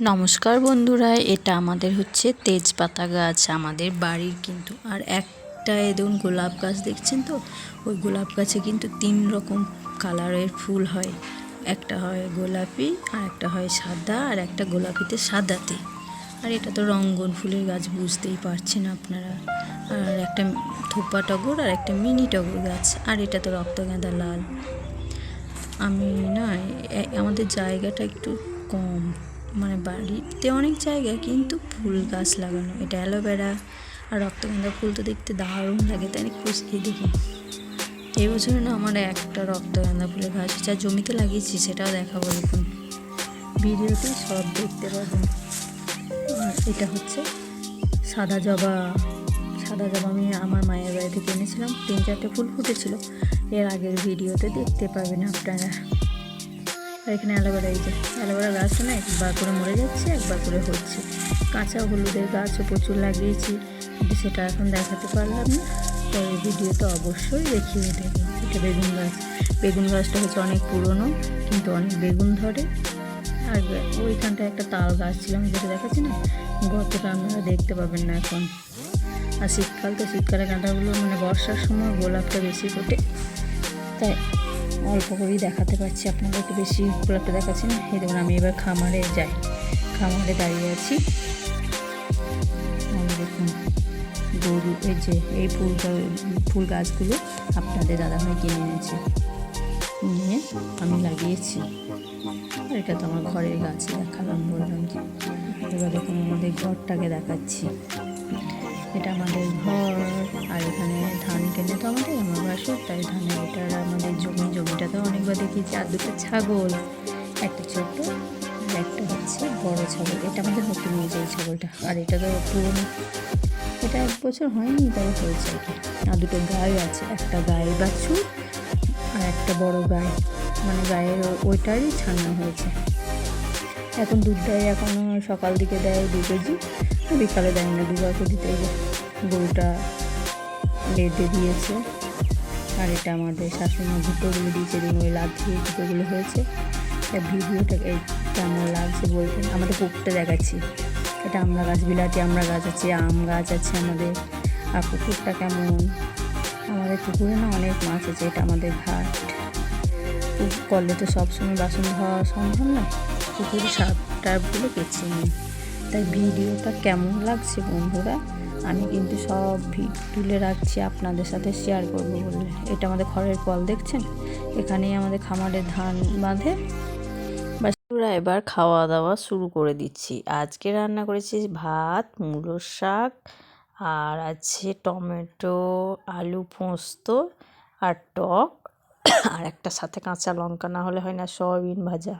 নমস্কার বন্ধুরা, এটা আমাদের হচ্ছে তেজপাতা গাছ, আমাদের বাড়ির কিন্তু, আর একটা এ দেখুন গোলাপ গাছ দেখছেন তো? ওই গোলাপ গাছে কিন্তু তিন রকম কালারের ফুল হয়। একটা হয় গোলাপি, আর একটা হয় সাদা, আর একটা গোলাপিতে সাদাতে। আর এটা তো রঙ্গন ফুলের গাছ, বুঝতেই পারছেন আপনারা। আর একটা থোপা টগর, আর একটা মিনি টগর গাছ, আর এটা তো রক্তগাঁদা লাল। আমি না আমাদের জায়গাটা একটু কম। মানে বাড়িতে অনেক জায়গা কিন্তু ফুল গাছ লাগানো। এটা অ্যালোভেরা আর রক্তগন্ধা ফুল তো দেখতে দারুণ লাগে, তাই খুশি দেখি এই বছরে না আমার একটা রক্তগন্ধা ফুলের গাছ, যা জমিতে লাগিয়েছি সেটাও দেখাবো দেখুন ভিডিওতে সব দেখতে পাবেন আর এটা হচ্ছে সাদা জবা। সাদা জবা আমি আমার মায়ের বাড়ি থেকে তিন চারটে ফুল ফুটেছিল। এর আগের ভিডিওতে দেখতে পাবেন আপনারা। আর এখানে অ্যালোভেরা এই যে অ্যালোভেরা গাছটা না, একবার করে মরে যাচ্ছে, একবার করে হচ্ছে। কাঁচা হলুদের গাছও প্রচুর লাগিয়েছি, কিন্তু সেটা এখন দেখাতে পারলাম না। তো এই ভিডিওটা অবশ্যই দেখিয়ে দেবো এটা বেগুন গাছ। বেগুন গাছটা হচ্ছে অনেক পুরনো, কিন্তু অনেক বেগুন ধরে। আর ওইখানটায় একটা তাল গাছ ছিল, আমি যেটা দেখাচ্ছি না, গতটা আপনারা দেখতে পাবেন না এখন। আর শীতকাল তো, শীতকালে গাঁদাগুলো মানে বর্ষার সময় গোলাপটা বেশি ফোটে। তাই অল্প করেই দেখাতে পারছি আপনাদের আপনাদেরকে বেশি গোলাপটা দেখাচ্ছি না? এই দেখুন, আমি এবার খামারে যাই। খামারে দাঁড়িয়ে আছি। দেখুন, গরু, এই যে, এই ফুল ফুল গাছগুলো আপনাদের দাদাভাই কিনে এনেছে। নিয়ে আমি লাগিয়েছি। এটা তো আমার ঘরের গাছ দেখালাম বললাম এবার দেখুন, আমাদের ঘরটাকে দেখাচ্ছি। এটা আমাদের ঘর, আর এখানে ধান কেনে তো আমাদের, আমার বাসর, তাই ধানের এটা আমাদের জমি জমিটাতে অনেকবার দেখিয়েছি আর দুটো ছাগল, একটা ছোট আর একটা হচ্ছে বড় ছাগল। এটা আমাদের নতুন হয়েছে এই ছাগলটা। আর এটা তো পুরনো। এটা এক বছর হয়নি তবে হয়েছে আর কি। আর দুটো গাই আছে, একটা গায়ের বাছুর আর একটা বড় গাই। মানে গায়ের ওইটারই ছানা হয়েছে। এখন দুধ দেয়, এখন সকাল দিকে দেয় দু কেজি বিকালে দেয় না। দুবার করে দিতে গরুটা বেঁধে দিয়েছে। আর এটা আমাদের শাশুড়ি ভুট্টোগুলো দিয়েছে দেখুন ওই লাভ দিয়ে ভুট্টোগুলো হয়েছে। তা ভিডিওটা কেমন লাগছে বলবেন? আমাদের পুকুরটা দেখাচ্ছি। এটা আমরা গাছ, বিলাতি আমরা গাছ আছে, আম গাছ আছে আমাদের। আর পুকুরটা কেমন? আমাদের পুকুরে না অনেক মাছ আছে, এটা আমাদের ঘাট। করলে তো সবসময় বাসন ধোয়া সম্ভব না। পুকুরে সাপ টাপগুলো কেচে নিই তাই ভিডিওটা কেমন লাগছে বন্ধুরা? আমি কিন্তু সব তুলে রাখছি আপনাদের সাথে শেয়ার করব বলে। এটা আমাদের খড়ের কল, দেখছেন? এখানেই আমাদের খামারে ধান বাঁধে। বাসুরা এবার খাওয়া দাওয়া শুরু করে দিচ্ছি। আজকে রান্না করেছি ভাত, মূলো শাক, আর আছে টমেটো, আলু পোস্ত আর টক। আর একটা সাথে কাঁচা লঙ্কা, না হলে হয় না সয়াবিন ভাজা।